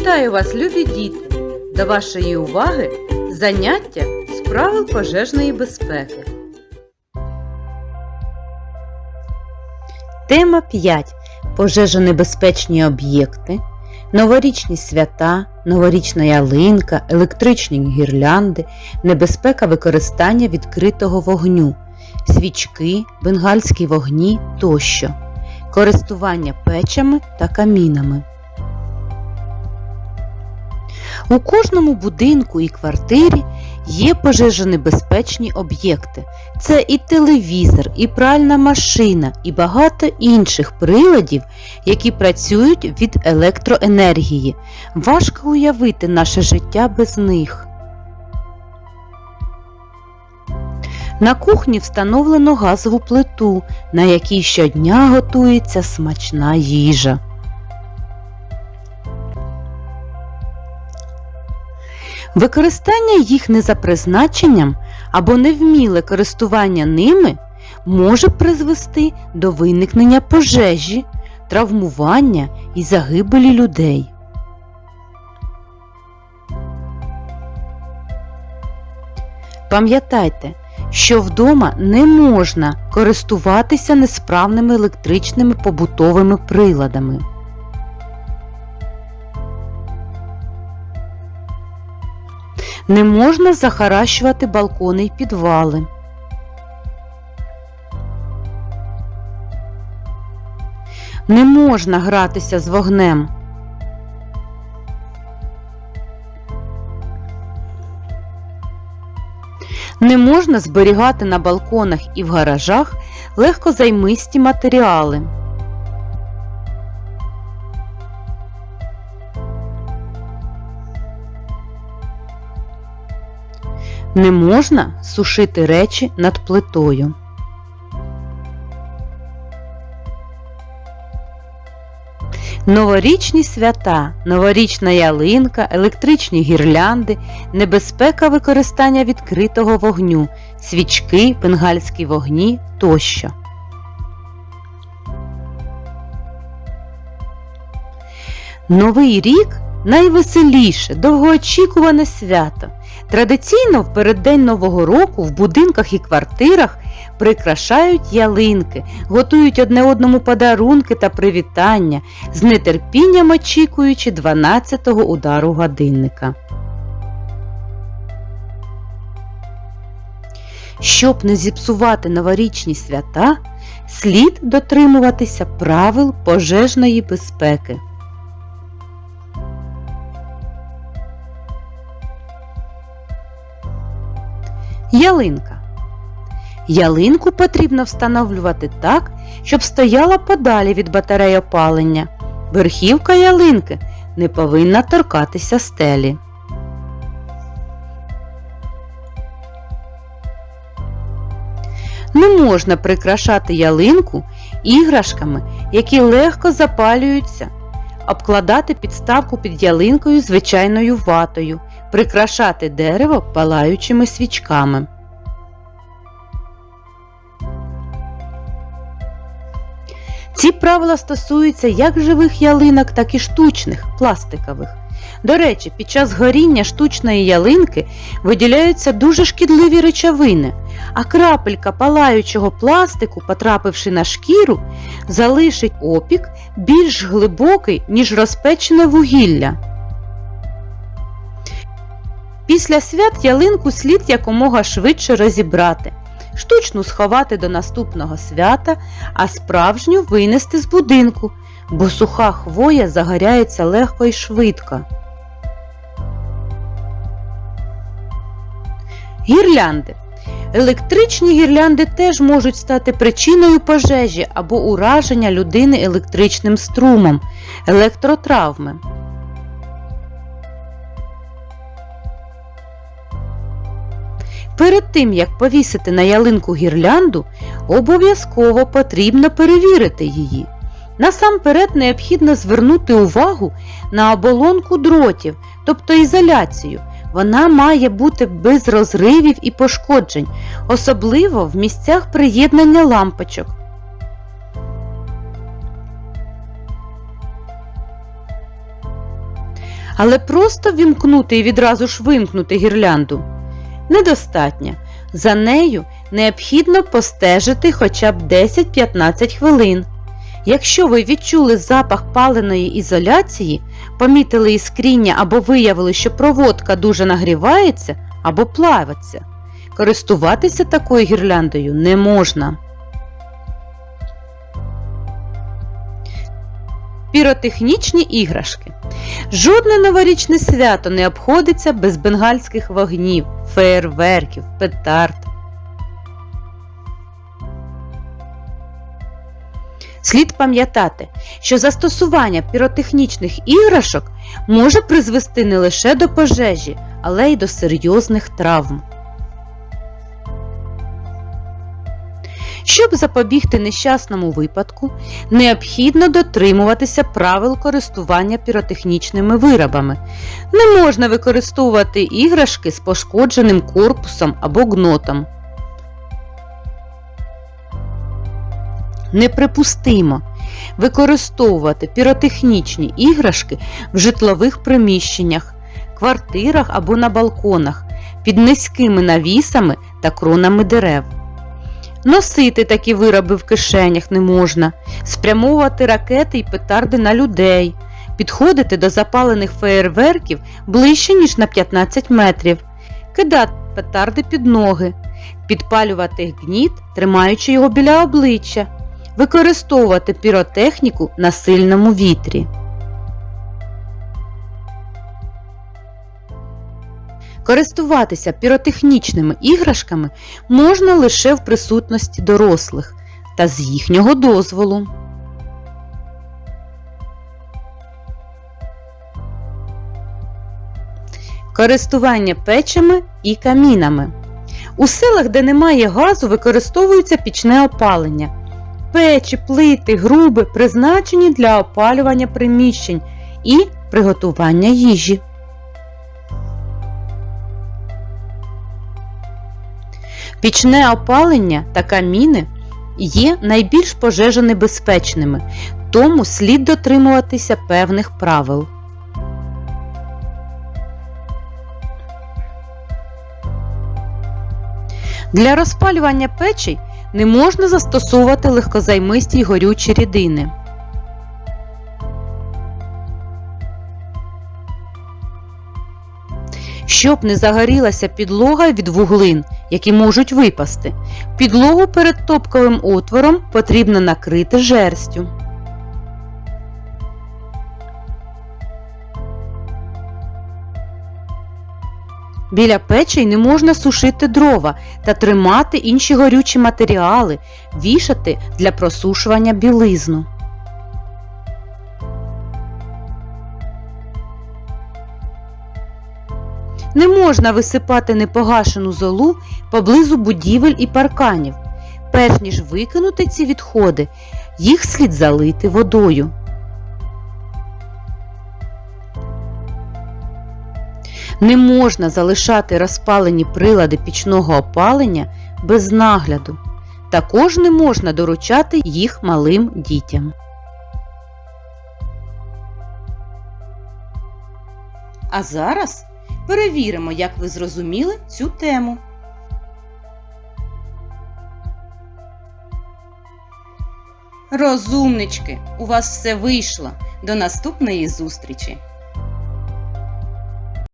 Вітаю вас, любі діти! До вашої уваги заняття з правил пожежної безпеки. Тема 5. Пожежонебезпечні об'єкти, новорічні свята, новорічна ялинка, електричні гірлянди, небезпека використання відкритого вогню, свічки, бенгальські вогні тощо, користування печами та камінами. У кожному будинку і квартирі є пожежонебезпечні об'єкти. Це і телевізор, і пральна машина, і багато інших приладів, які працюють від електроенергії. Важко уявити наше життя без них. На кухні встановлено газову плиту, на якій щодня готується смачна їжа. Використання їх не за призначенням або невміле користування ними може призвести до виникнення пожежі, травмування і загибелі людей. Пам'ятайте, що вдома не можна користуватися несправними електричними побутовими приладами. Не можна захаращувати балкони й підвали. Не можна гратися з вогнем. Не можна зберігати на балконах і в гаражах легкозаймисті матеріали. Не можна сушити речі над плитою. Новорічні свята, новорічна ялинка, електричні гірлянди, небезпека використання відкритого вогню, свічки, бенгальські вогні тощо. Новий рік найвеселіше, довгоочікуване свято. Традиційно в переддень Нового року в будинках і квартирах прикрашають ялинки, готують одне одному подарунки та привітання, з нетерпінням очікуючи 12-го удару годинника. Щоб не зіпсувати новорічні свята, слід дотримуватися правил пожежної безпеки. Ялинка. Ялинку потрібно встановлювати так, щоб стояла подалі від батарей опалення. Верхівка ялинки не повинна торкатися стелі. Не можна прикрашати ялинку іграшками, які легко запалюються, обкладати підставку під ялинкою звичайною ватою, прикрашати дерево палаючими свічками. Ці правила стосуються як живих ялинок, так і штучних, пластикових. До речі, під час горіння штучної ялинки виділяються дуже шкідливі речовини, а крапелька палаючого пластику, потрапивши на шкіру, залишить опік більш глибокий, ніж розпечене вугілля. Після свят ялинку слід якомога швидше розібрати, штучну сховати до наступного свята, а справжню винести з будинку, бо суха хвоя загоряється легко і швидко. Гірлянди. Електричні гірлянди теж можуть стати причиною пожежі або ураження людини електричним струмом, електротравми. Перед тим, як повісити на ялинку гірлянду, обов'язково потрібно перевірити її. Насамперед необхідно звернути увагу на оболонку дротів, тобто ізоляцію. Вона має бути без розривів і пошкоджень, особливо в місцях приєднання лампочок. Але просто вімкнути і відразу ж вимкнути гірлянду недостатньо. За нею необхідно постежити хоча б 10-15 хвилин. Якщо ви відчули запах паленої ізоляції, помітили іскріння або виявили, що проводка дуже нагрівається або плавиться, користуватися такою гірляндою не можна. Піротехнічні іграшки. Жодне новорічне свято не обходиться без бенгальських вогнів, феєрверків, петард. Слід пам'ятати, що застосування піротехнічних іграшок може призвести не лише до пожежі, але й до серйозних травм. Щоб запобігти нещасному випадку, необхідно дотримуватися правил користування піротехнічними виробами. Не можна використовувати іграшки з пошкодженим корпусом або гнотом. Неприпустимо використовувати піротехнічні іграшки в житлових приміщеннях, квартирах або на балконах під низькими навісами та кронами дерев. Носити такі вироби в кишенях не можна, спрямовувати ракети й петарди на людей, підходити до запалених феєрверків ближче, ніж на 15 метрів, кидати петарди під ноги, підпалювати гніт, тримаючи його біля обличчя, використовувати піротехніку на сильному вітрі. Користуватися піротехнічними іграшками можна лише в присутності дорослих та з їхнього дозволу. Користування печами і камінами. У селах, де немає газу, використовується пічне опалення. Печі, плити, груби призначені для опалювання приміщень і приготування їжі. Пічне опалення та каміни є найбільш пожежонебезпечними, тому слід дотримуватися певних правил. Для розпалювання печей не можна застосовувати легкозаймисті й горючі рідини. Щоб не загорілася підлога від вуглин, які можуть випасти, підлогу перед топковим отвором потрібно накрити жерстю. Біля печей не можна сушити дрова та тримати інші горючі матеріали, вішати для просушування білизну. Не можна висипати непогашену золу поблизу будівель і парканів. Перш ніж викинути ці відходи, їх слід залити водою. Не можна залишати розпалені прилади пічного опалення без нагляду. Також не можна доручати їх малим дітям. А зараз перевіримо, як ви зрозуміли цю тему. Розумнички, у вас все вийшло. До наступної зустрічі!